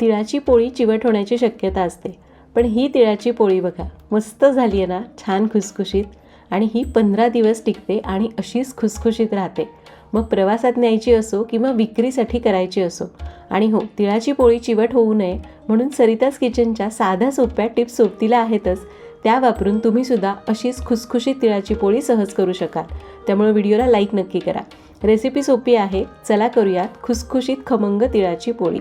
तिळाची पोळी चिवट होण्याची शक्यता असते. पण ही तिळाची पोळी बघा मस्त झाली आहे ना छान खुसखुशीत. आणि ही पंधरा दिवस टिकते आणि अशीच खुसखुशीत राहते. मग प्रवासात न्यायची असो किंवा विक्रीसाठी करायची असो. आणि हो तिळाची पोळी चिवट होऊ नये म्हणून सरिताज किचनच्या साध्या सोप्या टिप्स सोबतीला आहेतच. त्या वापरून तुम्ही सुद्धा अशीच खुसखुशीत तिळाची पोळी सहज करू शकाल. त्यामुळे व्हिडिओला लाईक नक्की करा. रेसिपी सोपी आहे चला करूयात खुसखुशीत खमंग तिळाची पोळी.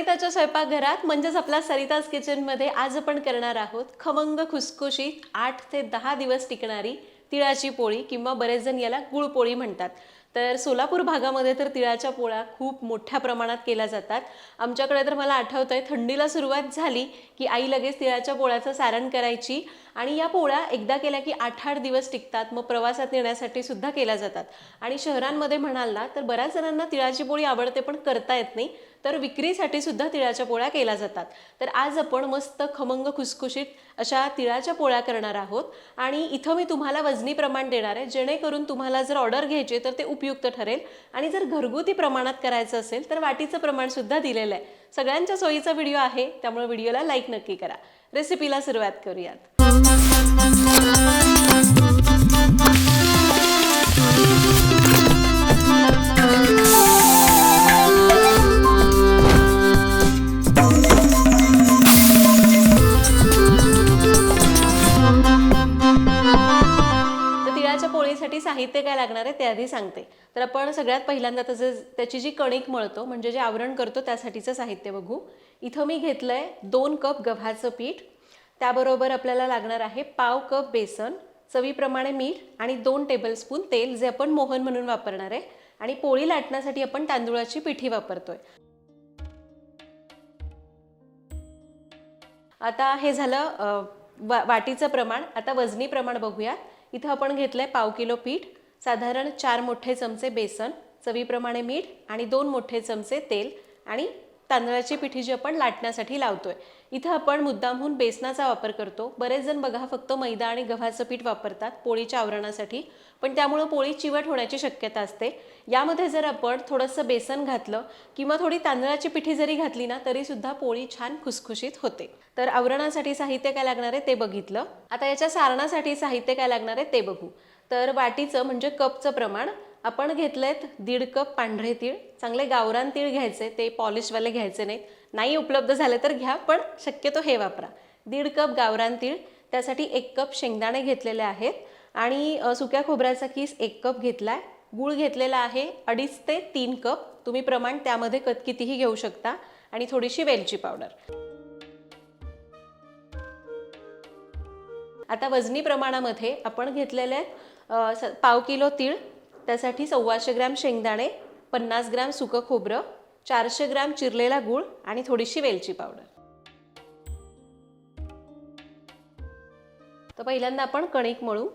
सरिताच्या स्वयंपाकघरात म्हणजेच आपल्या सरिताज किचनमध्ये आज आपण करणार आहोत खमंग खुसखुशीत आठ ते दहा दिवस टिकणारी तिळाची पोळी किंवा बरेच जण याला गुळपोळी म्हणतात. तर सोलापूर भागामध्ये तर तिळाच्या पोळ्या खूप मोठ्या प्रमाणात केल्या जातात. आमच्याकडे तर मला आठवतं आहे थंडीला सुरुवात झाली की आई लगेच तिळाच्या पोळ्याचं सारण करायची. आणि या पोळ्या एकदा केल्या की आठ आठ दिवस टिकतात मग प्रवासात नेण्यासाठी सुद्धा केल्या जातात. आणि शहरांमध्ये म्हणाल ना तर बऱ्याच जणांना तिळाची पोळी आवडते पण करता येत नाही तर विक्रीसाठी सुद्धा तिळाच्या पोळ्या केल्या जातात. तर आज आपण मस्त खमंग खुसखुशीत अशा तिळाच्या पोळ्या करणार आहोत. आणि इथं मी तुम्हाला वजनी प्रमाण देणार आहे. जेणेकरून तुम्हाला जर ऑर्डर घ्यायची तर ते उपयुक्त ठरेल. आणि जर घरगुती प्रमाणात करायचं असेल तर वाटीचं प्रमाणसुद्धा दिलेलं आहे. सगळ्यांच्या सोयीचा व्हिडिओ आहे त्यामुळे व्हिडिओला लाईक नक्की करा. रेसिपीला सुरुवात करूयात. तर तिळाच्या पोळीसाठी साहित्य काय लागणार आहे ते आधी सांगते. तर आपण सगळ्यात पहिल्यांदा त्याचं त्याची जी कणिक मळतो म्हणजे जे आवरण करतो त्यासाठीचं साहित्य बघू. इथं मी घेतलं आहे दोन कप गव्हाचं पीठ. त्याबरोबर आपल्याला लागणार आहे पाव कप बेसन चवीप्रमाणे मीठ आणि दोन टेबलस्पून तेल जे आपण मोहन म्हणून वापरणार आहे. आणि पोळी लाटण्यासाठी आपण तांदूळाची पिठी वापरतोय. आता हे झालं वा वाटीचं प्रमाण. आता वजनी प्रमाण बघूया इथं आपण घेतलं आहे पाव किलो पीठ साधारण चार मोठे चमचे बेसन चवीप्रमाणे मीठ आणि दोन मोठे चमचे तेल आणि तांदळाची पिठी जी आपण लाटण्यासाठी लावतोय. इथं आपण मुद्दामहून बेसनाचा वापर करतो. बरेच जण बघा फक्त मैदा आणि गव्हाचं पीठ वापरतात पोळीच्या आवरणासाठी. पण त्यामुळं पोळी चिवट होण्याची शक्यता असते. यामध्ये जर आपण थोडंसं बेसन घातलं किंवा थोडी तांदळाची पिठी जरी घातली ना तरी सुद्धा पोळी छान खुसखुशीत होते. तर आवरणासाठी साहित्य काय लागणार आहे ते बघितलं. आता याच्या सारणासाठी साहित्य काय लागणार आहे ते बघू. तर वाटीचं म्हणजे कपचं प्रमाण. आपण घेतलेत दीड कप पांढरे तीळ. चांगले गावरान तीळ घ्यायचे ते पॉलिशवाले घ्यायचे नाहीत. नाही उपलब्ध झाले तर घ्या पण शक्यतो हे वापरा. दीड कप गावरान तीळ त्यासाठी एक कप शेंगदाणे घेतलेले आहेत. आणि सुक्या खोबऱ्याचा किस एक कप घेतला आहे गूळ घेतलेला आहे अडीच ते तीन कप. तुम्ही प्रमाण त्यामध्ये कत कितीही घेऊ शकता. आणि थोडीशी वेलची पावडर. आता वजनी प्रमाणामध्ये आपण घेतलेले आहेत पाव किलो तीळ. त्यासाठी सव्वाशे ग्रॅम शेंगदाणे पन्नास ग्रॅम सुकं खोबरं चारशे ग्रॅम चिरलेला गूळ आणि थोडीशी वेलची पावडर. तर पहिल्यांदा आपण कणिक मळू.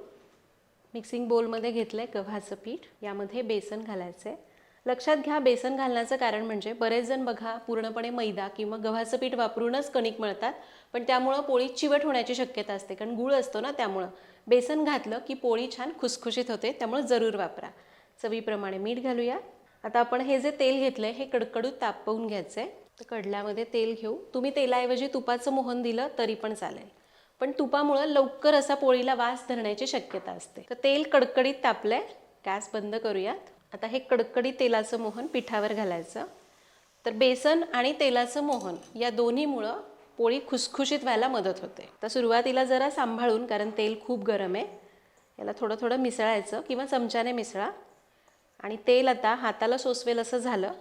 मिक्सिंग बोलमध्ये घेतलं आहे गव्हाचं पीठ. यामध्ये बेसन घालायचं आहे लक्षात घ्या बेसन घालण्याचं कारण म्हणजे बरेच जण बघा पूर्णपणे मैदा किंवा गव्हाचं पीठ वापरूनच कणिक मळतात. पण त्यामुळं पोळी चिवट होण्याची शक्यता असते. कारण गुळ असतो ना त्यामुळं. बेसन घातलं की पोळी छान खुसखुशीत होते त्यामुळं जरूर वापरा. चवीप्रमाणे मीठ घालूया. आता आपण हे जे तेल घेतलंय हे कडकडूत तापवून घ्यायचं आहे तर कडल्यामध्ये तेल घेऊ. तुम्ही तेलाऐवजी तुपाचं मोहन दिलं तरी पण चालेल. पण तुपामुळं लवकर असा पोळीला वास धरण्याची शक्यता असते. तर तेल कडकडीत तापलंय. गॅस बंद करूयात. आता हे कडकडीत तेलाचं मोहन पिठावर घालायचं. तर बेसन आणि तेलाचं मोहन या दोन्हीमुळं पोळी खुसखुशीत व्हायला मदत होते. तर सुरुवातीला जरा सांभाळून कारण तेल खूप गरम आहे. याला थोडं थोडं मिसळायचं किंवा चमच्याने मिसळा. आणि तेल आता हाताला सोसवेल असं झालं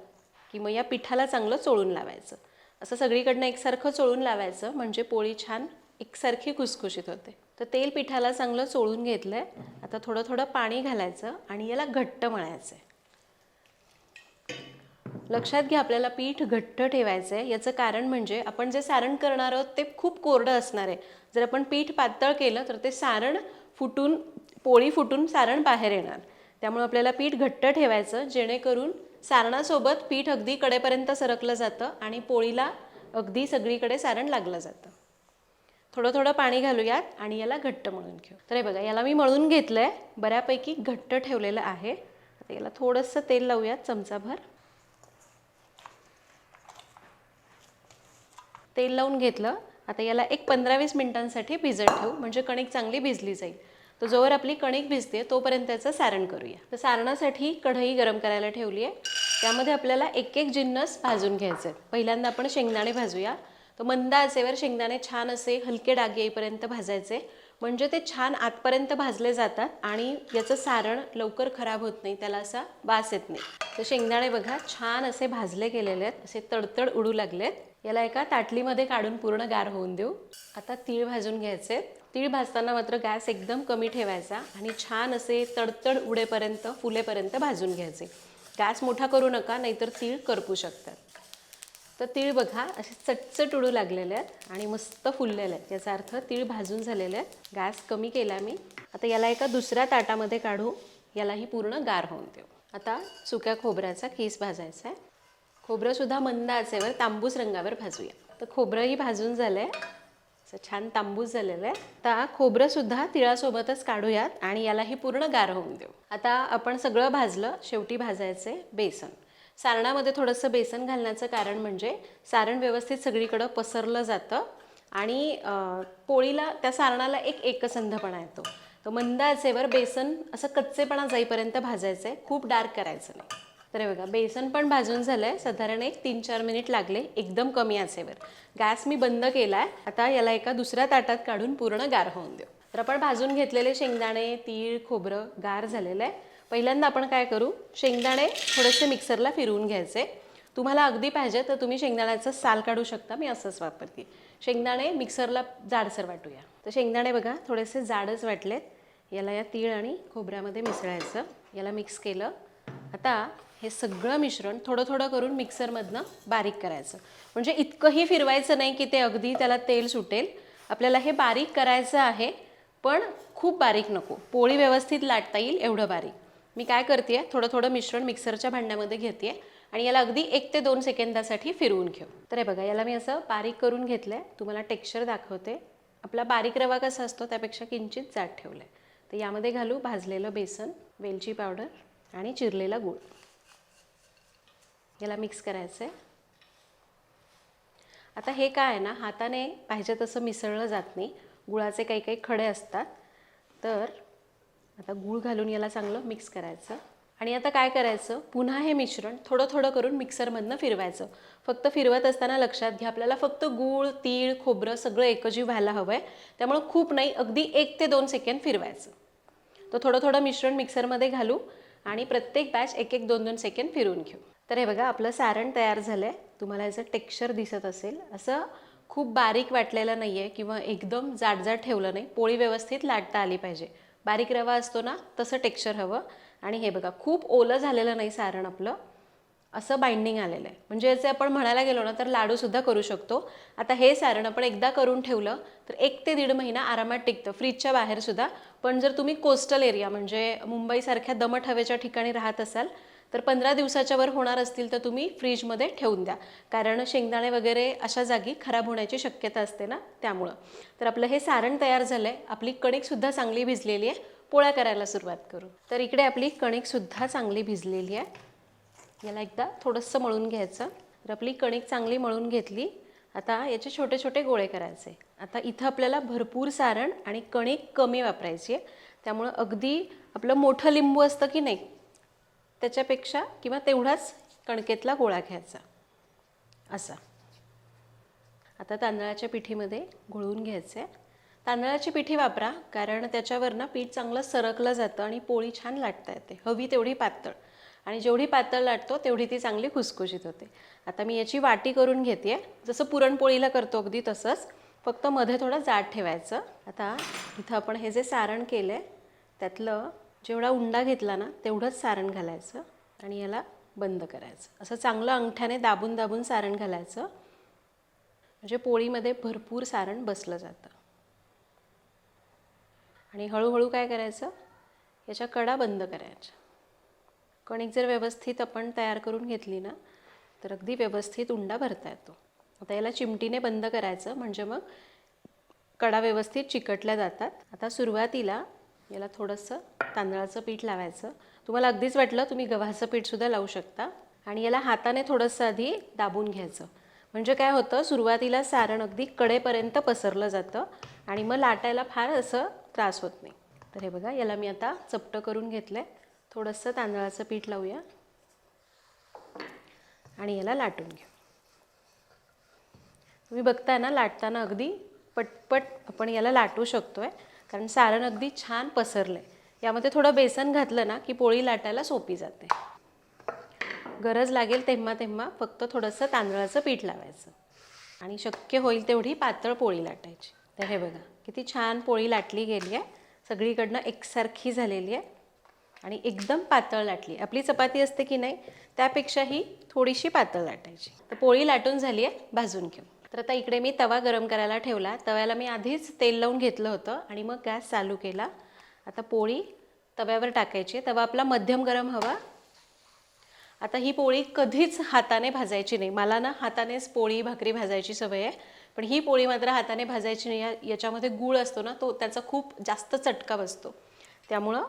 की मग या पिठाला चांगलं चोळून लावायचं. असं सगळीकडनं एकसारखं चोळून लावायचं म्हणजे पोळी छान एकसारखी खुसखुशीत होते. तर तेल पिठाला चांगलं चोळून घेतलं आहे आता थोडं थोडं पाणी घालायचं आणि याला घट्ट मळायचं आहे लक्षात घ्या आपल्याला पीठ घट्ट ठेवायचं आहे याचं कारण म्हणजे आपण जे सारण करणार आहोत ते खूप कोरडं असणार आहे. जर आपण पीठ पातळ केलं तर ते सारण फुटून पोळी फुटून सारण बाहेर येणार. त्यामुळे आपल्याला पीठ घट्ट ठेवायचं जेणेकरून सारणासोबत पीठ अगदी कडेपर्यंत सरकलं जातं आणि पोळीला अगदी सगळीकडे सारण लागलं जातं. थोडं थोडं पाणी घालूयात आणि याला घट्ट मळून घेऊ. तर हे बघा याला मी मळून घेतलं आहे बऱ्यापैकी घट्ट ठेवलेलं आहे. आता याला थोडंसं तेल लावूयात चमचाभर. तेल लावून घेतलं. आता याला एक पंधरा वीस मिनिटांसाठी भिजत ठेवू. म्हणजे कणिक चांगली भिजली जाईल. तर जोवर आपली कणिक भिजते तोपर्यंत त्याचं सारण करूया. तर सारणासाठी कढई गरम करायला ठेवली आहे त्यामध्ये आपल्याला एक एक जिन्नस भाजून घ्यायचे आहेत पहिल्यांदा आपण शेंगदाणे भाजूया. तर मंद आचेवर शेंगदाणे छान असे हलके डाग येईपर्यंत भाजायचे. म्हणजे ते छान आतपर्यंत भाजले जातात आणि याचं सारण लवकर खराब होत नाही त्याला असा वास येत नाही. तर शेंगदाणे बघा छान असे भाजले गेलेले आहेत. असे तडतड उडू लागलेत. याला एका ताटलीमध्ये काढून पूर्ण गार होऊन देऊ. आता तीळ भाजून घ्यायचे. तीळ भाजताना मात्र गॅस एकदम कमी ठेवायचा आणि छान असे तडतड उडेपर्यंत फुलेपर्यंत भाजून घ्यायचे. गॅस मोठा करू नका नाहीतर तीळ करपू शकतात. तर तीळ बघा असे चटचट उडू लागलेले आहेत आणि मस्त फुललेले आहेत. याचा अर्थ तीळ भाजून झालेले आहेत. गॅस कमी केला मी. आता याला एका दुसऱ्या ताटामध्ये काढू. यालाही पूर्ण गार होऊन देऊ. आता सुक्या खोबऱ्याचा केस भाजायचा आहे. खोबरंसुद्धा मंद आचेवर तांबूस रंगावर भाजूया. तर खोबरंही भाजून झालं आहे असं छान तांबूस झालेलं आहे. आता खोबरंसुद्धा तिळासोबतच काढूयात आणि यालाही पूर्ण गार होऊन देऊ. आता आपण सगळं भाजलं शेवटी भाजायचे बेसन. सारणामध्ये थोडंसं बेसन घालण्याचं कारण म्हणजे सारण व्यवस्थित सगळीकडं पसरलं जातं आणि पोळीला त्या सारणाला एक एकसंधपणा येतो. तर मंद आचेवर बेसन असं कच्चेपणा जाईपर्यंत भाजायचं आहे खूप डार्क करायचं नाही. तर हे बघा बेसन पण भाजून झालं आहे साधारण एक तीन चार मिनिट लागले. एकदम कमी आचेवर. गॅस मी बंद केला आहे आता याला एका दुसऱ्या ताटात काढून पूर्ण गार होऊन देऊ. तर आपण भाजून घेतलेले शेंगदाणे तीळ खोबरं गार झालेलं आहे पहिल्यांदा आपण काय करू? शेंगदाणे थोडेसे मिक्सरला फिरवून घ्यायचे. तुम्हाला अगदी पाहिजे तर तुम्ही शेंगदाण्याचं साल काढू शकता. मी असंच वापरते. शेंगदाणे मिक्सरला जाडसर वाटूया. तर शेंगदाणे बघा थोडेसे जाडच वाटलेत. याला या तीळ आणि खोबऱ्यामध्ये मिसळायचं. याला मिक्स केलं. आता हे सगळं मिश्रण थोडं थोडं करून मिक्सरमधनं बारीक करायचं. म्हणजे इतकंही फिरवायचं नाही की ते अगदी त्याला तेल सुटेल. आपल्याला हे बारीक करायचं आहे पण खूप बारीक नको. पोळी व्यवस्थित लाटता येईल एवढं बारीक. मी काय करते थोडं थोडं मिश्रण मिक्सरच्या भांड्यामध्ये घेते आणि याला अगदी एक ते दोन सेकंदासाठी फिरवून घेऊ. तर हे बघा याला मी असं बारीक करून घेतलं आहे तुम्हाला टेक्स्चर दाखवते. आपला बारीक रवा कसा असतो त्यापेक्षा किंचित जाड ठेवलं आहे तर यामध्ये घालू भाजलेलं बेसन वेलची पावडर. आणि चिरलेला गूळ. याला मिक्स करायचं आहे आता हे काय आहे ना हाताने पाहिजे तसं मिसळलं जात नाही. गुळाचे काही काही खडे असतात. तर आता गूळ घालून याला चांगलं मिक्स करायचं. आणि आता काय करायचं पुन्हा हे मिश्रण थोडं थोडं करून मिक्सरमधनं फिरवायचं. फक्त फिरवत असताना लक्षात घ्या आपल्याला फक्त गूळ तीळ खोबरं सगळं एकजीव व्हायला हवं आहे त्यामुळं खूप नाही अगदी एक ते दोन सेकंड फिरवायचं. तर थोडं थोडं मिश्रण मिक्सरमध्ये घालू. आणि प्रत्येक बॅच एक एक दोन दोन सेकंड फिरवून घेऊ. तर हे बघा आपलं सारण तयार झालं आहे तुम्हाला याचं टेक्स्चर दिसत असेल. असं खूप बारीक वाटलेलं नाही आहे किंवा एकदम जाडजाड ठेवलं नाही. पोळी व्यवस्थित लाटता आली पाहिजे. बारीक रवा असतो ना तसं टेक्स्चर हवं. आणि हे बघा खूप ओलं झालेलं नाही सारण आपलं. असं बाइंडिंग आलेलं आहे. म्हणजे याचे आपण म्हणायला गेलो ना तर लाडूसुद्धा करू शकतो. आता हे सारण आपण एकदा करून ठेवलं तर एक ते दीड महिना आरामात टिकतं. फ्रीजच्या बाहेरसुद्धा पण जर तुम्ही कोस्टल एरिया म्हणजे मुंबईसारख्या दमट हवेच्या ठिकाणी राहत असाल तर पंधरा दिवसाच्या वर होणार असतील तर तुम्ही फ्रीजमध्ये ठेवून द्या. कारण शेंगदाणे वगैरे अशा जागी खराब होण्याची शक्यता असते ना त्यामुळं. तर आपलं हे सारण तयार झालं आहे आपली कणिकसुद्धा चांगली भिजलेली आहे. पोळ्या करायला सुरुवात करू. तर इकडे आपली कणिकसुद्धा चांगली भिजलेली आहे. याला एकदा थोडंसं मळून घ्यायचं. तर आपली कणिक चांगली मळून घेतली. आता याचे छोटे छोटे गोळे करायचे. आता इथं आपल्याला भरपूर सारण आणि कणिक कमी वापरायची आहे. त्यामुळं अगदी आपलं मोठं लिंबू असतं की नाही त्याच्यापेक्षा किंवा तेवढाच कणकेतला गोळा घ्यायचा. असा. आता तांदळाच्या पिठीमध्ये घोळून घ्यायचं. आहे तांदळाची पिठी वापरा कारण त्याच्यावर ना पीठ चांगलं सरकलं जातं आणि पोळी छान लाटता येते. हवी तेवढी पातळ. आणि जेवढी पातळ लाटतो तेवढी ती चांगली खुसखुशीत होते. आता मी याची वाटी करून घेते जसं पुरणपोळीला करतो अगदी तसंच. फक्त मध्ये थोडं जाड ठेवायचं. आता इथं आपण हे जे सारण केलं आहे त्यातलं जेवढा उंडा घेतला ना तेवढंच सारण घालायचं आणि याला बंद करायचं. असं चांगलं अंगठ्याने दाबून दाबून सारण घालायचं. म्हणजे पोळीमध्ये भरपूर सारण बसलं जातं. आणि हळूहळू काय करायचं? याच्या कडा बंद करायच्या. कणिक जर व्यवस्थित आपण तयार करून घेतली ना तर अगदी व्यवस्थित उंडा भरता येतो. आता याला चिमटीने बंद करायचं म्हणजे मग कडा व्यवस्थित चिकटल्या जातात. आता सुरुवातीला याला थोडंसं तांदळाचं पीठ लावायचं. तुम्हाला अगदीच वाटलं तुम्ही गव्हाचं पीठसुद्धा लावू शकता. आणि याला हाताने थोडंसं आधी दाबून घ्यायचं. म्हणजे काय होतं सुरुवातीला सारण अगदी कडेपर्यंत पसरलं जातं आणि मग लाटायला फार असं त्रास होत नाही. तर हे बघा याला मी आता चपटं करून घेतलं आहे थोडंसं तांदळाचं पीठ लावूया. आणि याला लाटून घेऊ. तुम्ही बघताय ना लाटताना अगदी पटपट आपण याला लाटू शकतो आहे कारण सारण अगदी छान पसरलं आहे यामध्ये थोडं बेसन घातलं ना की पोळी लाटायला सोपी जाते. गरज लागेल तेव्हा तेव्हा फक्त थोडंसं तांदळाचं पीठ लावायचं. आणि शक्य होईल तेवढी पातळ पोळी लाटायची. तर हे बघा किती छान पोळी लाटली गेली आहे. सगळीकडनं एकसारखी झालेली आहे. आणि एकदम पातळ लाटली. आपली चपाती असते की नाही त्यापेक्षाही थोडीशी पातळ लाटायची. तर पोळी लाटून झाली आहे भाजून घेऊ. तर आता इकडे मी तवा गरम करायला ठेवला. तव्याला मी आधीच तेल लावून घेतलं होतं आणि मग गॅस चालू केला. आता पोळी तव्यावर टाकायची तवा आपला मध्यम गरम हवा. आता ही पोळी कधीच हाताने भाजायची नाही. मला ना हातानेच पोळी भाकरी भाजायची सवय आहे. पण ही पोळी मात्र हाताने भाजायची नाही. याच्यामध्ये गूळ असतो ना तो त्याचा खूप जास्त चटका बसतो. त्यामुळं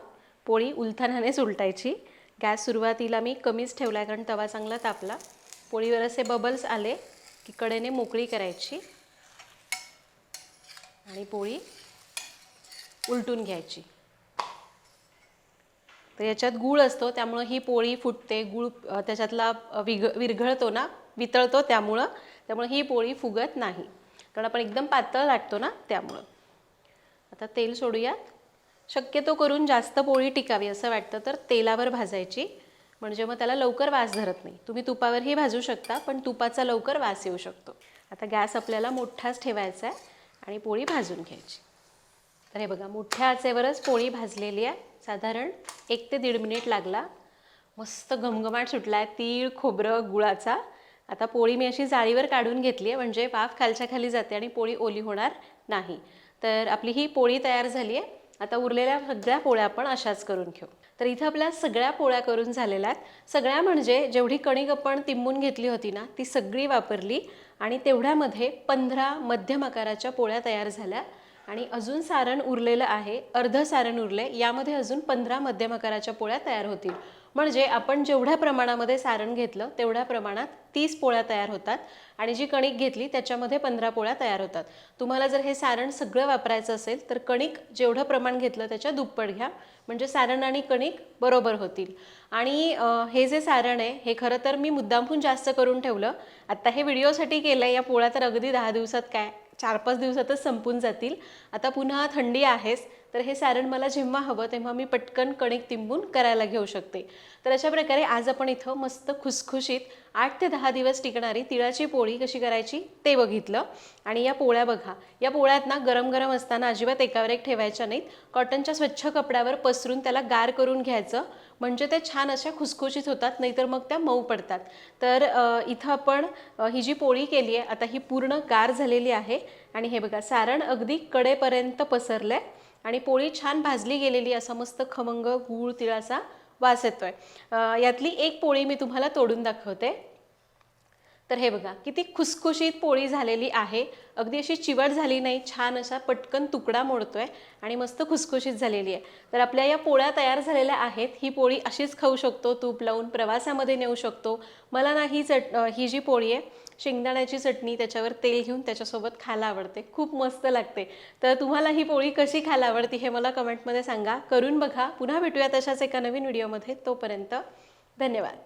पोळी उलथानानेच उलटायची गॅस सुरुवातीला मी कमीच ठेवला आहे कारण तवा चांगला तापला. पोळीवर असे बबल्स आले की कडेने मोकळी करायची. आणि पोळी उलटून घ्यायची. तर याच्यात गूळ असतो त्यामुळं ही पोळी फुटते. गूळ त्याच्यातला विघ विग विरघळतो ना वितळतो त्यामुळं. त्यामुळं ही पोळी फुगत नाही. कारण आपण एकदम पातळ लाटतो ना त्यामुळं. आता तेल सोडूयात. शक्यतो करून जास्त पोळी टिकावी असं वाटतं तर तेलावर भाजायची. म्हणजे मग त्याला लवकर वास धरत नाही. तुम्ही तुपावरही भाजू शकता पण तुपाचा लवकर वास येऊ शकतो. आता गॅस आपल्याला मोठाच ठेवायचा आहे आणि पोळी भाजून घ्यायची. तर हे बघा मोठ्या आचेवरच पोळी भाजलेली आहे. साधारण एक ते दीड मिनिट लागला. मस्त घमघमाट सुटला आहे तीळ खोबरं गुळाचा. आता पोळी मी अशी जाळीवर काढून घेतली आहे म्हणजे वाफ खालच्या खाली जाते आणि पोळी ओली होणार नाही. तर आपली ही पोळी तयार झाली आहे. आता उरलेल्या सगळ्या पोळ्या आपण अशाच करून घेऊ. तर इथं आपल्या सगळ्या पोळ्या करून झालेल्या आहेत. सगळ्या म्हणजे जेवढी कणिक आपण तिंबून घेतली होती ना ती सगळी वापरली आणि तेवढ्यामध्ये पंधरा मध्यम आकाराच्या पोळ्या तयार झाल्या. आणि अजून सारण उरलेलं आहे अर्ध सारण उरले यामध्ये अजून पंधरा मध्यम आकाराच्या पोळ्या तयार होतील. म्हणजे आपण जेवढ्या प्रमाणामध्ये सारण घेतलं तेवढ्या प्रमाणात तीस पोळ्या तयार होतात आणि जी कणिक घेतली त्याच्यामध्ये पंधरा पोळ्या तयार होतात. तुम्हाला जर हे सारण सगळं वापरायचं असेल तर कणिक जेवढं प्रमाण घेतलं त्याच्या दुप्पट घ्या. म्हणजे सारण आणि कणिक बरोबर होतील. आणि हे जे सारण आहे हे खरं तर मी मुद्दामहून जास्त करून ठेवलं. आत्ता हे व्हिडिओसाठी केलं आहे या पोळ्या तर अगदी दहा दिवसात काय चार पाच दिवसातच संपून जातील. आता पुन्हा थंडी आहेच तर हे सारण मला जेव्हा हवं तेव्हा मी पटकन कणिक तिंबून करायला घेऊ शकते. तर अशा प्रकारे आज आपण इथं मस्त खुसखुशीत आठ ते दहा दिवस टिकणारी तिळाची पोळी कशी करायची ते बघितलं. आणि या पोळ्या बघा. या पोळ्यात ना गरम गरम असताना अजिबात एकावर एक ठेवायच्या नाहीत. कॉटनच्या स्वच्छ कपड्यावर पसरून त्याला गार करून घ्यायचं. म्हणजे ते छान अशा खुसखुशीत होतात नाहीतर मग त्या मऊ पडतात. तर इथं आपण ही जी पोळी केली आहे आता ही पूर्ण गार झालेली आहे. आणि हे बघा सारण अगदी कडेपर्यंत पसरलं आहे आणि पोळी छान भाजली गेलेली असा मस्त खमंग गूळ तिळाचा वास येतोय. यातली एक पोळी मी तुम्हाला तोडून दाखवते. तर हे बघा किती खुसखुशीत पोळी झालेली आहे. अगदी अशी चिवट झाली नाही छान असा पटकन तुकडा मोडतो आहे आणि मस्त खुसखुशीत झालेली आहे. तर आपल्या या पोळ्या तयार झालेल्या आहेत. ही पोळी अशीच खाऊ शकतो तूप लावून प्रवासामध्ये नेऊ शकतो. मला ना ही चट ही जी पोळी आहे शेंगदाण्याची चटणी त्याच्यावर तेल घेऊन त्याच्यासोबत खायला आवडते. खूप मस्त लागते. तर तुम्हाला ही पोळी कशी खायला आवडती हे मला कमेंटमध्ये सांगा. करून बघा. पुन्हा भेटूया तशाच एका नवीन व्हिडिओमध्ये तोपर्यंत धन्यवाद.